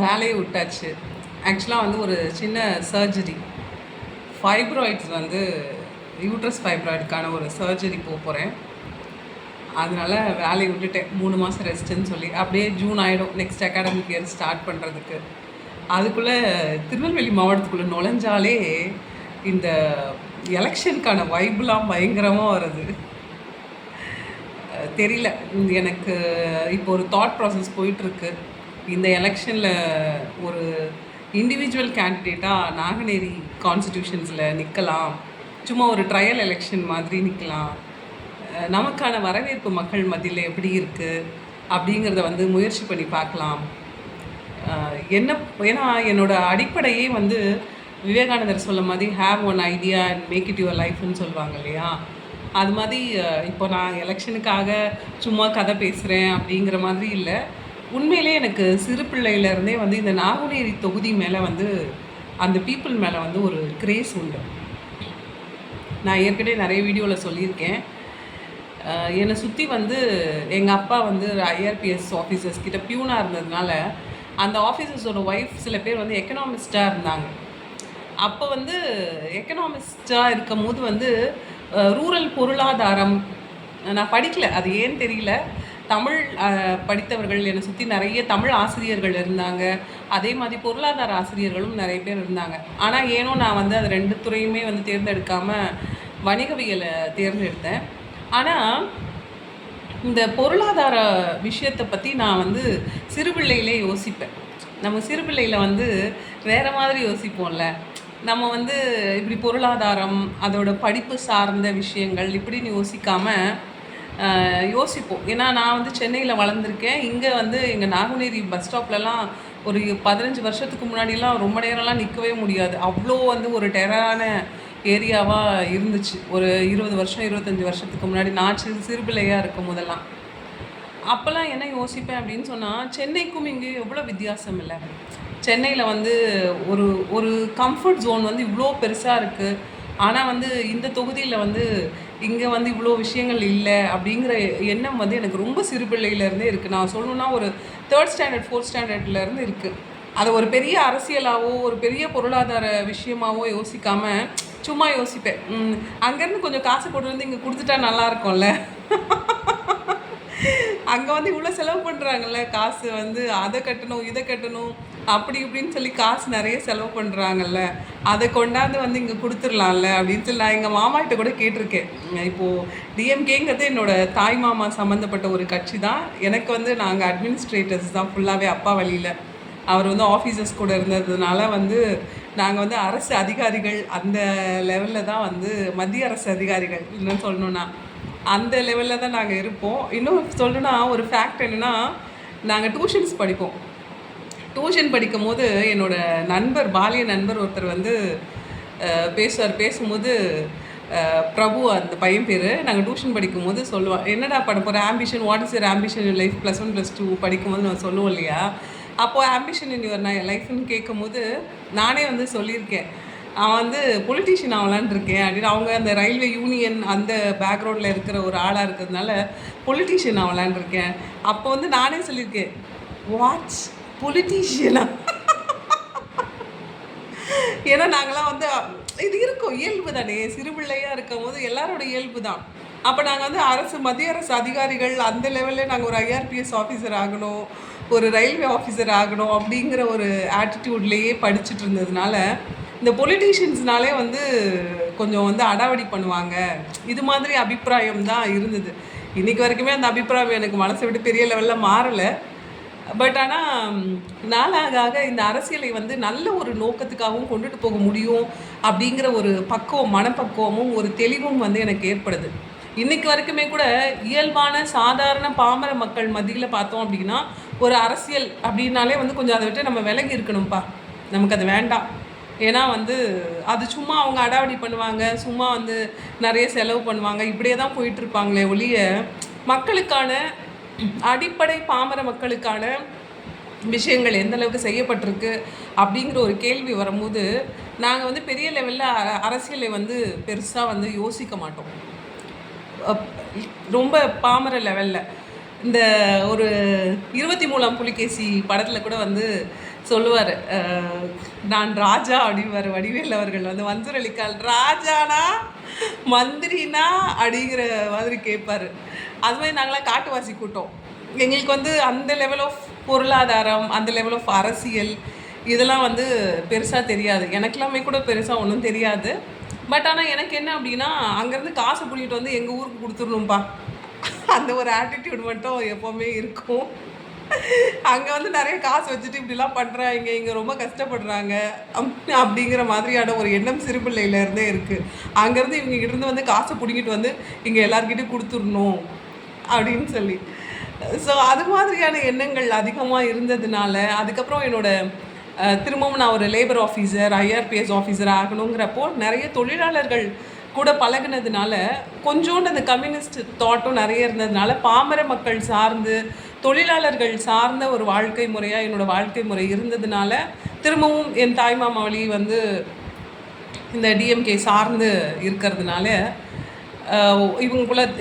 வேலையை விட்டாச்சு. ஆக்சுவலாக வந்து ஒரு சின்ன சர்ஜரி ஃபைப்ராய்ட்ஸ் வந்து யூட்ரஸ் ஃபைப்ராய்டுக்கான ஒரு சர்ஜரி போக போகிறேன் அதனால் வேலையை விட்டுட்டேன். மூணு மாதம் ரெஸ்ட்டுன்னு சொல்லி. அப்படியே ஜூன் ஆகிடும் நெக்ஸ்ட் அகாடமிக் இயர் ஸ்டார்ட் பண்ணுறதுக்கு அதுக்குள்ளே திருநெல்வேலி மாவட்டத்துக்குள்ளே நுழைஞ்சாலே இந்த எலெக்ஷனுக்கான வைப்லாம் பயங்கரமாக வருது. தெரியல. எனக்கு இப்போ ஒரு தாட் ப்ராசஸ் போயிட்டுருக்கு இந்த எலெக்ஷனில் ஒரு இண்டிவிஜுவல் கேண்டிடேட்டாக நாகநேரி கான்ஸ்டியூஷன்ஸில் நிற்கலாம் சும்மா ஒரு ட்ரையல் எலெக்ஷன் மாதிரி நிற்கலாம் நமக்கான வரவேற்பு மக்கள் மத்தியில் எப்படி இருக்குது அப்படிங்கிறத வந்து முயற்சி பண்ணி பார்க்கலாம். என்ன ஏன்னா என்னோட அடிப்படையே வந்து விவேகானந்தர் சொல்ல மாதிரி have one idea and make it your லைஃப்னு சொல்லுவாங்க இல்லையா? அது மாதிரி இப்போ நான் எலெக்ஷனுக்காக சும்மா கதை பேசுகிறேன் அப்படிங்கிற மாதிரி இல்லை. உண்மையிலே எனக்கு சிறு பிள்ளையிலேருந்தே வந்து இந்த நாகுநேரி தொகுதி மேலே வந்து அந்த பீப்புள் மேலே வந்து ஒரு கிரேஸ் உண்டு. நான் ஏற்கனவே நிறைய வீடியோவில் சொல்லியிருக்கேன். என்னை சுற்றி வந்து எங்கள் அப்பா வந்து ஐஆர்பிஎஸ் ஆஃபீஸர்ஸ் கிட்ட பியூனாக இருந்ததுனால அந்த ஆஃபீஸர்ஸோட ஒய்ஃப் சில பேர் வந்து எக்கனாமிஸ்டாக இருந்தாங்க. அப்போ வந்து எக்கனாமிஸ்டாக இருக்கும் போது வந்து ரூரல் பொருளாதாரம் நான் படிக்கல அது ஏன்னு தெரியல. தமிழ் படித்தவர்கள் என்னை சுற்றி நிறைய தமிழ் ஆசிரியர்கள் இருந்தாங்க. அதே மாதிரி பொருளாதார ஆசிரியர்களும் நிறைய பேர் இருந்தாங்க. ஆனால் ஏனோ நான் வந்து அது ரெண்டு துறையுமே வந்து தேர்ந்தெடுக்காமல் வணிகவியலை தேர்ந்தெடுத்தேன். ஆனால் இந்த பொருளாதார விஷயத்தை பற்றி நான் வந்து சிறுபிள்ளையிலே யோசிப்பேன். நம்ம சிறுபிள்ளையில் வந்து வேறு மாதிரி யோசிப்போம்ல. நம்ம வந்து இப்படி பொருளாதாரம் அதோட படிப்பு சார்ந்த விஷயங்கள் இப்படின்னு யோசிக்காமல் யோசிப்போம். ஏன்னா நான் வந்து சென்னையில் வளர்ந்துருக்கேன். இங்கே வந்து எங்கள் நாகுநேரி பஸ் ஸ்டாப்லலாம் ஒரு பதினஞ்சு வருஷத்துக்கு முன்னாடிலாம் ரொம்ப நேரம்லாம் நிற்கவே முடியாது. அவ்வளோ வந்து ஒரு டெரரான ஏரியாவாக இருந்துச்சு. ஒரு இருபது வருஷம் இருபத்தஞ்சி வருஷத்துக்கு முன்னாடி நான் சிறு சிறுபிள்ளையாக இருக்கும் போதெல்லாம். அப்போல்லாம் என்ன யோசிப்பேன் அப்படின்னு சொன்னால் சென்னைக்கும் இங்கே எவ்வளோ வித்தியாசம் இல்லை. சென்னையில் வந்து ஒரு ஒரு கம்ஃபர்ட் ஜோன் வந்து இவ்வளோ பெருசாக இருக்குது ஆனால் வந்து இந்த தொகுதியில் வந்து இங்கே வந்து இவ்வளோ விஷயங்கள் இல்லை அப்படிங்கிற எண்ணம் வந்து எனக்கு ரொம்ப சிறு பிள்ளையிலேருந்தே இருக்குது நான் சொல்லணுன்னா ஒரு தேர்ட் ஸ்டாண்டர்ட் ஃபோர்த் ஸ்டாண்டர்ட்லேருந்து இருக்குது அதை ஒரு பெரிய அரசியலாவோ ஒரு பெரிய பொருளாதார விஷயமாவோ யோசிக்காமல் சும்மா யோசிப்பேன். அங்கேருந்து கொஞ்சம் காசு கொண்டு வந்து இங்கே கொடுத்துட்டா நல்லா இருக்கும்ல. அங்கே வந்து இவ்வளோ செலவு பண்ணுறாங்கல்ல காசு வந்து அதை கட்டணும் இதை கட்டணும். அப்படி இப்படின்னு சொல்லி காசு நிறைய செலவு பண்ணுறாங்கல்ல அதை கொண்டாந்து வந்து இங்கே கொடுத்துடலாம்ல அப்படின்னு சொல்லி நான் எங்கள் மாமாட்ட கூட கேட்டிருக்கேன். இப்போது டிஎம்கேங்கிறது என்னோட தாய் மாமா சம்மந்தப்பட்ட ஒரு கட்சி தான். எனக்கு வந்து நாங்கள் அட்மினிஸ்ட்ரேட்டர்ஸ் தான் ஃபுல்லாகவே அப்பா வழியில். அவர் வந்து ஆஃபீஸர்ஸ் கூட இருந்ததுனால வந்து நாங்கள் வந்து அரசு அதிகாரிகள் அந்த லெவலில் தான் வந்து மத்திய அரசு அதிகாரிகள் இன்னும் சொல்லணுன்னா அந்த லெவலில் தான் நாங்கள் இருப்போம். இன்னும் சொல்லணுன்னா ஒரு ஃபேக்ட் என்னென்னா நாங்கள் டியூஷன்ஸ் படிப்போம். டியூஷன் படிக்கும் போது என்னோட நண்பர் பாலிய நண்பர் ஒருத்தர் வந்து பேசுவார். பேசும்போது பிரபு அந்த பையன் பேர். நாங்கள் டியூஷன் படிக்கும்போது சொல்லுவான் என்னடா பண்ண போகிற ambition what is your ambition in life plus one plus two படிக்கும்போது நான் சொல்லுவோம் இல்லையா? அப்போது ஆம்பிஷன் இன் யுவர் லைஃப்னு கேட்கும்போது நானே வந்து சொல்லியிருக்கேன். அவன் வந்து பொலிட்டீஷியன் ஆகலான் இருக்கேன். அப்படின்னு அவங்க அந்த ரயில்வே யூனியன் அந்த பேக்ரவுண்டில் இருக்கிற ஒரு ஆளாக இருக்கிறதுனால பொலிட்டீஷியன் ஆகலான்னு இருக்கேன். அப்போ வந்து நானே சொல்லியிருக்கேன் வாட்ச் பொலிட்டீஷியனா ஏன்னா நாங்களாம் வந்து இது இருக்கும் இயல்பு தானே. சிறு பிள்ளையாக இருக்கும் போது எல்லாரோட இயல்பு தான். அப்போ நாங்கள் வந்து அரசு மத்திய அரசு அதிகாரிகள் அந்த லெவலில் நாங்கள் ஒரு ஐஆர்பிஎஸ் ஆஃபீஸர் ஆகணும் ஒரு ரயில்வே ஆஃபீஸர் ஆகணும் அப்படிங்கிற ஒரு ஆட்டிடியூட்லேயே படிச்சுட்டு இருந்ததுனால இந்த பொலிட்டீஷியன்ஸ்னாலே வந்து கொஞ்சம் வந்து அடாவடி பண்ணுவாங்க. இது மாதிரி அபிப்பிராயம் தான் இருந்தது. இன்னைக்கு வரைக்குமே அந்த அபிப்பிராயம் எனக்கு மனசை விட்டு பெரிய லெவலில் மாறலை. பட் ஆனால் நாளாக ஆக இந்த அரசியலை வந்து நல்ல ஒரு நோக்கத்துக்காகவும் கொண்டுட்டு போக முடியும் அப்படிங்கிற ஒரு பக்குவம் மனப்பக்குவமும் ஒரு தெளிவும் வந்து எனக்கு ஏற்படுது. இன்னைக்கு வரைக்குமே கூட இயல்பான சாதாரண பாமர மக்கள் மத்தியில் பார்த்தோம் அப்படின்னா ஒரு அரசியல் அப்படின்னாலே வந்து கொஞ்சம் அதை விட்டு நம்ம விலகி இருக்கணும்ப்பா நமக்கு அது வேண்டாம். ஏன்னா வந்து அது சும்மா அவங்க அடாவடி பண்ணுவாங்க சும்மா வந்து நிறைய செலவு பண்ணுவாங்க இப்படியே தான் போயிட்டு இருப்பாங்களே ஒழிய மக்களுக்கான அடிப்படை பாமர மக்களுக்கான விஷயங்கள் எந்த அளவுக்கு செய்யப்பட்டிருக்கு அப்படிங்கிற ஒரு கேள்வி வரும்போது நாங்கள் வந்து பெரிய லெவலில் அரசியலை வந்து பெருசாக வந்து யோசிக்க மாட்டோம். ரொம்ப பாமர லெவலில். இந்த ஒரு இருபத்தி மூணாம் புலிகேசி படத்தில் கூட வந்து சொல்லுவார் நான் ராஜா அப்படிவார் வடிவேல் அவர்கள். வந்து மன்சூர் ராஜானா? மந்திரினா? அப்படிங்கிற மாதிரி கேட்பாரு. அது மாதிரி நாங்களாம் காட்டுவாசி கூட்டம். எங்களுக்கு வந்து அந்த லெவல் ஆஃப் பொருளாதாரம் அந்த லெவல் ஆஃப் அரசியல் இதெல்லாம் வந்து பெருசாக தெரியாது. எனக்கெல்லாமே கூட பெருசாக ஒன்றும் தெரியாது. பட் ஆனால் எனக்கு என்ன அப்படின்னா அங்கேருந்து காசை பிடிக்கிட்டு வந்து எங்கள் ஊருக்கு கொடுத்துடணும்ப்பா அந்த ஒரு ஆட்டிடியூட் மட்டும் எப்போவுமே இருக்கும். அங்கே வந்து நிறைய காசு வச்சுட்டு இப்படிலாம் பண்ணுறாங்க இங்கே ரொம்ப கஷ்டப்படுறாங்க அப்~ அப்படிங்கிற மாதிரியான ஒரு எண்ணம் சிறுபிள்ளையிலேருந்தே இருக்குது அங்கேருந்து இவங்க இருந்து வந்து காசை பிடிங்கிட்டு வந்து இங்கே எல்லாருக்கிட்டையும் கொடுத்துடணும் அப்படின்னு சொல்லி. ஸோ அது மாதிரியான எண்ணங்கள் அதிகமாக இருந்ததுனால அதுக்கப்புறம் என்னோடய திரும்பவும் நான் ஒரு லேபர் ஆஃபீஸர் ஐஆர்பிஎஸ் ஆஃபீஸர் ஆகணுங்கிறப்போ நிறைய தொழிலாளர்கள் கூட பழகுனதுனால கொஞ்சோண்டு அந்த கம்யூனிஸ்ட் தாட்டும் நிறைய இருந்ததுனால பாமர மக்கள் சார்ந்து தொழிலாளர்கள் சார்ந்த ஒரு வாழ்க்கை முறையாக என்னோடய வாழ்க்கை முறை இருந்ததுனால திரும்பவும் என் தாய்மாமா வழி வந்து இந்த டிஎம்கே சார்ந்து இருக்கிறதுனால ஆஹ்,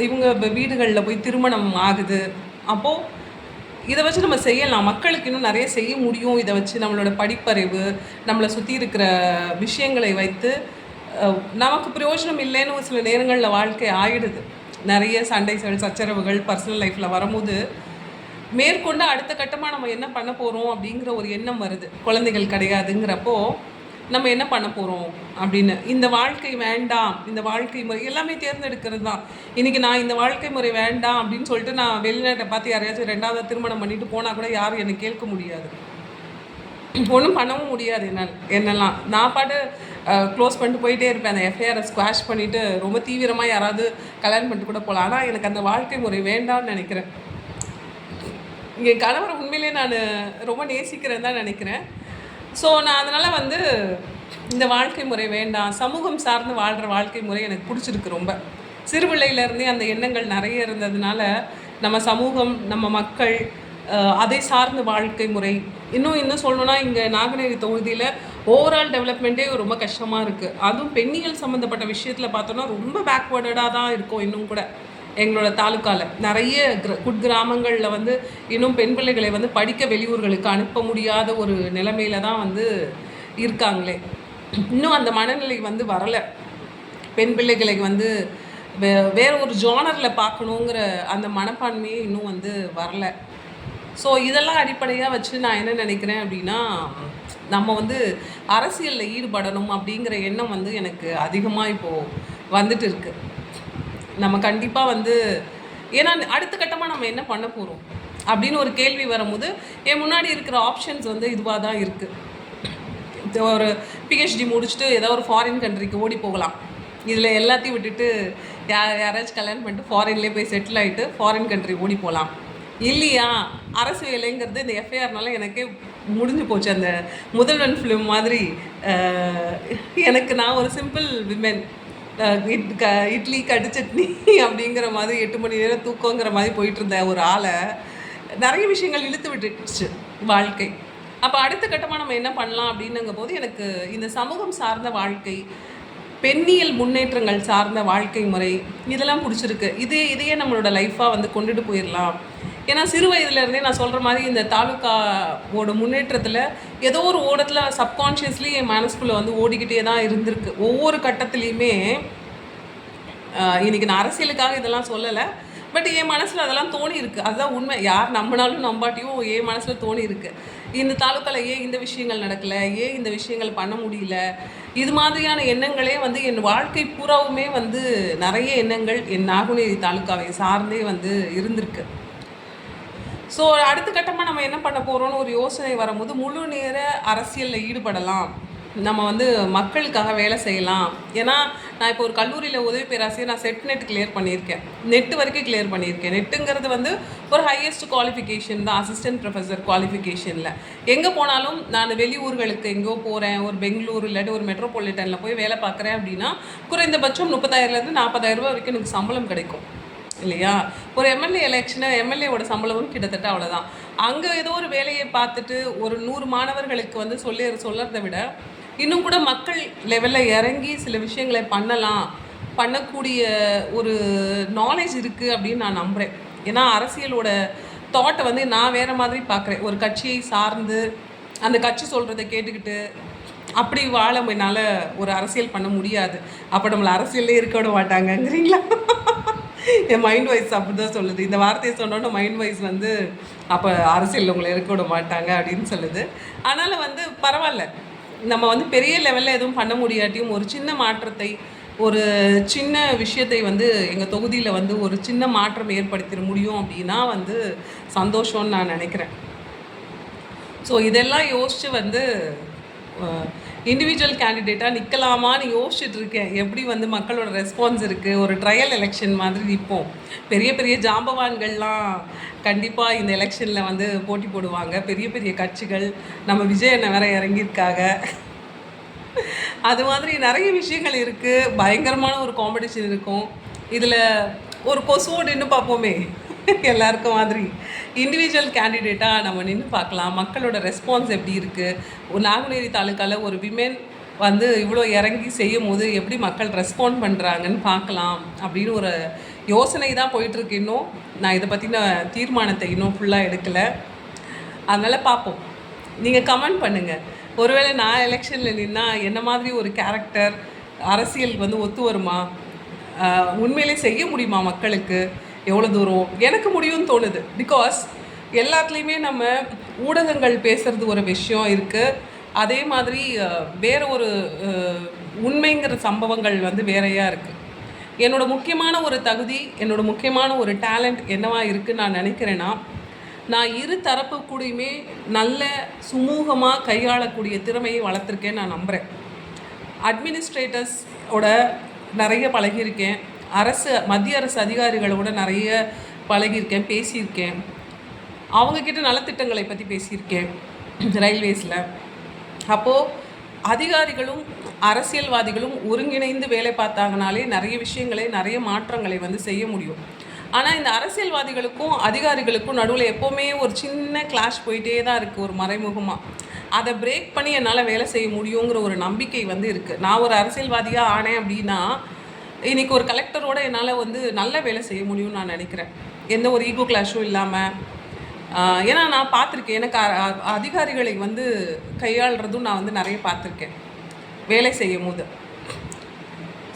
இவங்க வீடுகளில் போய் திருமணம் ஆகுது. அப்போது இதை வச்சு நம்ம செய்யலாம். மக்களுக்கு இன்னும் நிறைய செய்ய முடியும். இதை வச்சு நம்மளோட படிப்பறிவு நம்மளை சுற்றி இருக்கிற விஷயங்களை வைத்து நமக்கு பிரயோஜனம் இல்லைன்னு ஒரு சில நேரங்களில் வாழ்க்கை ஆயிடுது. நிறைய சண்டைகள் சச்சரவுகள் பர்சனல் லைஃப்பில் வரும்போது மேற்கொண்டு அடுத்த கட்டமாக நம்ம என்ன பண்ண போகிறோம் அப்படிங்கிற ஒரு எண்ணம் வருது. குழந்தைகள் கிடையாதுங்கிறப்போ நம்ம என்ன பண்ண போகிறோம் அப்படின்னு. இந்த வாழ்க்கை வேண்டாம் இந்த வாழ்க்கை முறை எல்லாமே தேர்ந்தெடுக்கிறது தான். இன்றைக்கி நான் இந்த வாழ்க்கை முறை வேண்டாம் அப்படின்னு சொல்லிட்டு நான் வெளிநாட்டை பார்த்து யாரையாச்சும் ரெண்டாவது திருமணம் பண்ணிட்டு போனால் கூட யாரும் என்னை கேட்க முடியாது. ஒன்றும் பண்ணவும் முடியாது என்னால் என்னெல்லாம். நான் பாட்டு க்ளோஸ் பண்ணிட்டு போயிட்டே இருப்பேன். அந்த எஃப்ஐஆரை ஸ்குவாஷ் பண்ணிவிட்டு ரொம்ப தீவிரமாக யாராவது கல்யாணம் பண்ணிட்டு கூட போகலாம் ஆனால் எனக்கு அந்த வாழ்க்கை முறை வேண்டாம்னு நினைக்கிறேன். என் கணவரை உண்மையிலேயே நான் ரொம்ப நேசிக்கிறேன்னு தான் நினைக்கிறேன். ஸோ நான் அதனால் வந்து இந்த வாழ்க்கை முறை வேண்டாம். சமூகம் சார்ந்து வாழ்கிற வாழ்க்கை முறை எனக்கு பிடிச்சிருக்கு ரொம்ப. சிறுபிள்ளையிலேருந்தே அந்த எண்ணங்கள் நிறைய இருந்ததுனால நம்ம சமூகம் நம்ம மக்கள் அதை சார்ந்த வாழ்க்கை முறை. இன்னும் இன்னும் சொல்லணும்னா இங்கே நாகநேரி தொகுதியில் ஓவரால் டெவலப்மெண்ட்டே ரொம்ப கஷ்டமாக இருக்குது அதுவும் பெண்ணியல் சம்மந்தப்பட்ட விஷயத்தில் பார்த்தோன்னா ரொம்ப பேக்வேர்டடாக தான் இருக்கும் இன்னும் கூட எங்களோட தாலுக்காவில் நிறைய கிர குட் கிராமங்களில் வந்து இன்னும் பெண் பிள்ளைகளை வந்து படிக்க வெளியூர்களுக்கு அனுப்ப முடியாத ஒரு நிலைமையில தான் வந்து இருக்காங்களே. இன்னும் அந்த மனநிலை வந்து வரலை. பெண் பிள்ளைகளை வந்து வே வேற ஒரு ஜானரில் பார்க்கணுங்கிற அந்த மனப்பான்மையே இன்னும் வந்து வரலை. ஸோ இதெல்லாம் அடிப்படையாக வச்சு நான் என்ன நினைக்கிறேன் அப்படின்னா நம்ம வந்து அரசியலில் ஈடுபடணும் அப்படிங்கிற எண்ணம் வந்து எனக்கு அதிகமாக இப்போது வந்துட்டு இருக்கு. நம்ம கண்டிப்பாக வந்து ஏன்னா அடுத்த கட்டமாக நம்ம என்ன பண்ண போகிறோம் அப்படின்னு ஒரு கேள்வி வரும்போது என் முன்னாடி இருக்கிற ஆப்ஷன்ஸ் வந்து இதுவாக தான் இருக்குது ஒரு பிஹெச்டி முடிச்சுட்டு ஏதோ ஒரு ஃபாரின் கண்ட்ரிக்கு ஓடி போகலாம். இதில் எல்லாத்தையும் விட்டுட்டு யா யாராச்சும் கல்யாணம் பண்ணிட்டு ஃபாரின்லேயே போய் செட்டில் ஆகிட்டு ஃபாரின் கண்ட்ரி ஓடி போகலாம். இல்லையா? அரசு வேலைங்கிறது இந்த எஃப்ஐஆர்னால எனக்கே முடிஞ்சு போச்சு. அந்த முதல்வன் ஃபிலிம் மாதிரி எனக்கு நான் ஒரு சிம்பிள் விமென் இட் க இட்லி கடு சட்னி அப்படிங்கிற மாதிரி எட்டு மணி நேரம் தூக்கங்கிற மாதிரி போயிட்டு இருந்த ஒரு ஆளை நிறைய விஷயங்கள் இழுத்து விட்டுடுச்சு வாழ்க்கை. அப்போ அடுத்த கட்டமாக நம்ம என்ன பண்ணலாம் அப்படின்னுங்க போது எனக்கு இந்த சமூகம் சார்ந்த வாழ்க்கை பெண்ணியல் முன்னேற்றங்கள் சார்ந்த வாழ்க்கை முறை இதெல்லாம் பிடிச்சிருக்கு. இதே இதையே நம்மளோட லைஃப்பாக வந்து கொண்டுட்டு போயிடலாம் ஏன்னா சிறு வயதுலேருந்தே நான் சொல்கிற மாதிரி இந்த தாலுக்காவோட முன்னேற்றத்தில் ஏதோ ஒரு ஓடத்தில் சப்கான்ஷியஸ்லி என் மனசுக்குள்ளே வந்து ஓடிக்கிட்டே தான் இருந்திருக்கு. ஒவ்வொரு கட்டத்துலேயுமே இன்றைக்கி நான் அரசியலுக்காக இதெல்லாம் சொல்லலை. பட் என் மனசில் அதெல்லாம் தோணி இருக்குது அதுதான் உண்மை. யார் நம்பினாலும் நம்பாட்டியும் என் மனசில் தோணி இருக்குது இந்த தாலுக்காவில் ஏன் இந்த விஷயங்கள் நடக்கலை? ஏன் இந்த விஷயங்கள் பண்ண முடியல? இது மாதிரியான எண்ணங்களே வந்து என் வாழ்க்கை பூராவுமே வந்து நிறைய எண்ணங்கள் என் நாகுநேரி தாலுக்காவை சார்ந்தே வந்து இருந்திருக்கு. ஸோ அடுத்த கட்டமாக நம்ம என்ன பண்ண போகிறோம்னு ஒரு யோசனை வரும்போது முழு நேர அரசியலில் ஈடுபடலாம். நம்ம வந்து மக்களுக்காக வேலை செய்யலாம். ஏன்னா நான் இப்போ ஒரு கல்லூரியில் உதவி பேராசிரியர் நான் செட் நெட் கிளியர் பண்ணியிருக்கேன். நெட்டு வரைக்கும் கிளியர் பண்ணியிருக்கேன். நெட்டுங்கிறது வந்து ஒரு ஹையஸ்ட் குவாலிஃபிகேஷன் தான். அசிஸ்டன்ட் ப்ரொஃபஸர் குவாலிஃபிகேஷனில் எங்கே போனாலும் நான் வெளியூர்களுக்கு எங்கேயோ போகிறேன் ஒரு பெங்களூர் இல்லாட்டி ஒரு மெட்ரோபாலிட்டனில் போய் வேலை பார்க்குறேன் அப்படின்னா குறைந்தபட்சம் முப்பதாயிரம்லேருந்து நாற்பதாயிரரூபா ரூபாய் வரைக்கும் எனக்கு சம்பளம் கிடைக்கும். இல்லையா? ஒரு எம்எல்ஏ எலெக்ஷனை எம்எல்ஏவோட சம்பளமும் கிட்டத்தட்ட அவ்வளோதான் அங்கே ஏதோ ஒரு வேலையை பார்த்துட்டு ஒரு நூறு மாணவர்களுக்கு வந்து சொல்லி சொல்கிறத விட இன்னும் கூட மக்கள் லெவலில் இறங்கி சில விஷயங்களை பண்ணலாம் பண்ணக்கூடிய ஒரு நாலேஜ் இருக்குது அப்படின்னு நான் நம்புகிறேன் ஏன்னா அரசியலோட தாட்டை வந்து நான் வேறு மாதிரி பார்க்குறேன். ஒரு கட்சியை சார்ந்து அந்த கட்சி சொல்கிறத கேட்டுக்கிட்டு அப்படி வாழ என்னால் ஒரு அரசியல் பண்ண முடியாது. அப்போ நம்மளை அரசியல்லே இருக்க விட மாட்டாங்கங்கிறீங்களா? என் மைண்ட் வைஸ் அப்படி தான் சொல்லுது. இந்த வார்த்தையை சொன்னோன்னே மைண்ட் வைஸ் வந்து அப்போ அரசியலில் உங்களை இருக்க விட மாட்டாங்க அப்படின்னு சொல்லுது. அதனால் வந்து பரவாயில்ல. நம்ம வந்து பெரிய லெவலில் எதுவும் பண்ண முடியாட்டியும் ஒரு சின்ன மாற்றத்தை ஒரு சின்ன விஷயத்தை வந்து எங்கள் தொகுதியில் வந்து ஒரு சின்ன மாற்றம் ஏற்படுத்திட முடியும் அப்படின்னா வந்து சந்தோஷம்னு நான் நினைக்கிறேன். ஸோ இதெல்லாம் யோசித்து வந்து இண்டிவிஜுவல் கேண்டிடேட்டாக நிற்கலாமான்னு யோசிச்சுட்டு இருக்கேன் எப்படி வந்து மக்களோட ரெஸ்பான்ஸ் இருக்குது ஒரு ட்ரையல் எலெக்ஷன் மாதிரி நிற்போம் பெரிய பெரிய ஜாம்பவான்கள்லாம் கண்டிப்பாக இந்த எலெக்ஷனில் வந்து போட்டி போடுவாங்க. பெரிய பெரிய கட்சிகள் நம்ம விஜய் வேற இறங்கியிருக்காங்க. அது மாதிரி நிறைய விஷயங்கள் இருக்குது பயங்கரமான ஒரு காம்படிஷன் இருக்கும். இதில் ஒரு கொசுவோடு நின்று பார்ப்போமே. எல்லாருக்கும் மாதிரி இண்டிவிஜுவல் கேண்டிடேட்டாக நம்ம நின்று பார்க்கலாம். மக்களோட ரெஸ்பான்ஸ் எப்படி இருக்குது நாங்குநேரி தாலுக்காவில் ஒரு விமென் வந்து இவ்வளோ இறங்கி செய்யும் போது எப்படி மக்கள் ரெஸ்பாண்ட் பண்ணுறாங்கன்னு பார்க்கலாம் அப்படின்னு ஒரு யோசனை தான் போயிட்டுருக்கு இன்னும். நான் இதை பற்றின தீர்மானத்தை இன்னும் ஃபுல்லாக எடுக்கலை. அதனால் பார்ப்போம். நீங்கள் கமெண்ட் பண்ணுங்கள் ஒருவேளை நான் எலெக்ஷனில் நின்னா என்ன மாதிரி ஒரு கேரக்டர் அரசியல் வந்து ஒத்து வருமா? உண்மையிலே செய்ய முடியுமா மக்களுக்கு? எவ்வளோ தூரம்? எனக்கு முடியும்னு தோணுது. பிகாஸ் எல்லாத்துலேயுமே நம்ம ஊடகங்கள் பேசுகிறது ஒரு விஷயம் இருக்குது அதே மாதிரி வேறு ஒரு உண்மைங்கிற சம்பவங்கள் வந்து வேறையாக இருக்குது என்னோடய முக்கியமான ஒரு தகுதி என்னோட முக்கியமான ஒரு டேலண்ட் என்னவா இருக்குன்னு நான் நினைக்கிறேன்னா நான் இரு தரப்பு கூடயுமே நல்ல சுமூகமாக கையாளக்கூடிய திறமையை வளர்த்துருக்கேன்னு நான் நம்புகிறேன் அட்மினிஸ்ட்ரேட்டர்ஸ் ஓட நிறைய பழகியிருக்கேன். அரசு மத்திய அரசு அதிகாரிகளோட நிறைய பழகியிருக்கேன் பேசியிருக்கேன். அவங்கக்கிட்ட நலத்திட்டங்களை பற்றி பேசியிருக்கேன் ரயில்வேஸில். அப்போது அதிகாரிகளும் அரசியல்வாதிகளும் ஒருங்கிணைந்து வேலை பார்த்தாங்கனாலே நிறைய விஷயங்களை நிறைய மாற்றங்களை வந்து செய்ய முடியும். ஆனால் இந்த அரசியல்வாதிகளுக்கும் அதிகாரிகளுக்கும் நடுவில் எப்போவுமே ஒரு சின்ன கிளாஷ் போயிட்டே தான் இருக்குது ஒரு மறைமுகமாக அதை பிரேக் பண்ணி என்னால் வேலை செய்ய முடியுங்கிற ஒரு நம்பிக்கை வந்து இருக்குது நான் ஒரு அரசியல்வாதியாக ஆனேன் அப்படின்னா இன்னைக்கு ஒரு கலெக்டரோட என்னால் வந்து நல்ல வேலை செய்ய முடியும்னு நான் நினைக்கிறேன். எந்த ஒரு ஈகோ கிளாஷும் இல்லாமல் ஏன்னா நான் பார்த்துருக்கேன். எனக்கு அ- அதிகாரிகளை வந்து கையாளுறதும் நான் வந்து நிறைய பார்த்துருக்கேன். வேலை செய்யும் போது.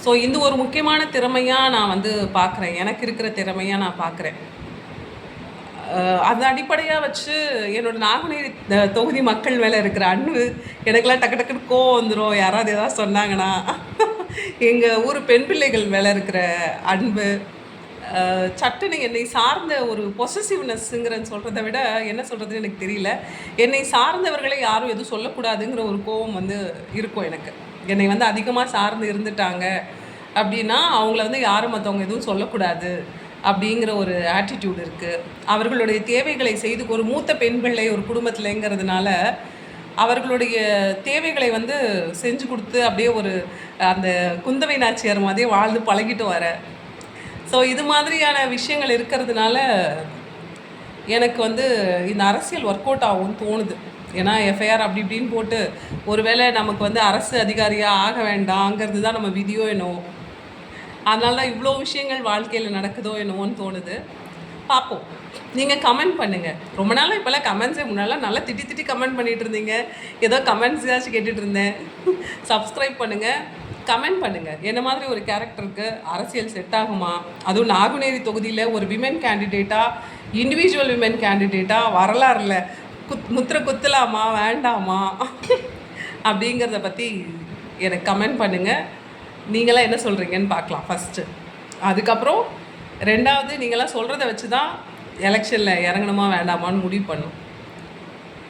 ஸோ இந்த ஒரு முக்கியமான திறமையாக நான் வந்து பார்க்குறேன். எனக்கு இருக்கிற திறமையாக நான் பார்க்குறேன். அதை அடிப்படையாக வச்சு என்னோட நாங்குநேரி தொகுதி மக்கள் மேலே இருக்கிற அன்பு எனக்கெல்லாம் டக்கு டக்குன்னு கோவம் வந்துடும் யாராவது ஏதாவது சொன்னாங்கன்னா. எங்கள் ஊர் பெண் பிள்ளைகள் மேலே இருக்கிற அன்பு அஹ், சட்டுன்னு என்னை சார்ந்த ஒரு பொசசிவ்னஸ்ங்கிறன்னு சொல்கிறத விட என்ன சொல்கிறதுன்னு எனக்கு தெரியல. என்னை சார்ந்தவர்களை யாரும் எதுவும் சொல்லக்கூடாதுங்கிற ஒரு கோவம் வந்து இருக்கும் எனக்கு. என்னை வந்து அதிகமாக சார்ந்து இருந்துட்டாங்க அப்படின்னா அவங்கள வந்து யாரும் மற்றவங்க எதுவும் சொல்லக்கூடாது அப்படிங்கிற ஒரு ஆட்டிடியூட் இருக்குது அவர்களுடைய தேவைகளை செய்து ஒரு மூத்த பெண் பிள்ளை ஒரு குடும்பத்தில்ங்கிறதுனால அவர்களுடைய தேவைகளை வந்து செஞ்சு கொடுத்து அப்படியே ஒரு அந்த குந்தவை நாச்சியார் மாதிரியே வாழ்ந்து பழகிட்டு வர. ஸோ இது மாதிரியான விஷயங்கள் இருக்கிறதுனால எனக்கு வந்து இந்த அரசியல் ஒர்க் அவுட் ஆகும்னு தோணுது. ஏன்னா எஃப்ஐஆர் அப்படி இப்படின்னு போட்டு ஒருவேளை நமக்கு வந்து அரசு அதிகாரியாக ஆக வேண்டாங்கிறது தான் நம்ம விதியோ என்னவோ. அதனால தான் இவ்வளோ விஷயங்கள் வாழ்க்கையில் நடக்குதோ என்னவோன்னு தோணுது. பார்ப்போம். நீங்கள் கமெண்ட் பண்ணுங்கள் ரொம்ப நாளாக இப்போல்லாம் கமெண்ட்ஸே முன்னாலாம் நல்லா திட்டி திட்டி கமெண்ட் பண்ணிகிட்டு இருந்தீங்க. ஏதோ கமெண்ட்ஸ் ஏதாச்சும் கேட்டுட்டு இருந்தேன். சப்ஸ்கிரைப் பண்ணுங்கள் கமெண்ட் பண்ணுங்கள் என்ன மாதிரி ஒரு கேரக்டருக்கு அரசியல் செட் ஆகுமா? அதுவும் நாகுநேரி தொகுதியில் ஒரு விமன் கேண்டிடேட்டாக இண்டிவிஜுவல் விமன் கேண்டிடேட்டாக வரலாறுல. குத் முத்திர குத்தலாமா? வேண்டாமா? அப்படிங்கிறத பற்றி எனக்கு கமெண்ட் பண்ணுங்கள் நீங்களாம் என்ன சொல்கிறீங்கன்னு பார்க்கலாம் ஃபஸ்ட்டு அதுக்கப்புறம் ரெண்டாவது நீங்களாம் சொல்கிறத வச்சு தான் எலெக்ஷனில் இறங்கணுமா வேண்டாமான்னு முடிவு பண்ணும்.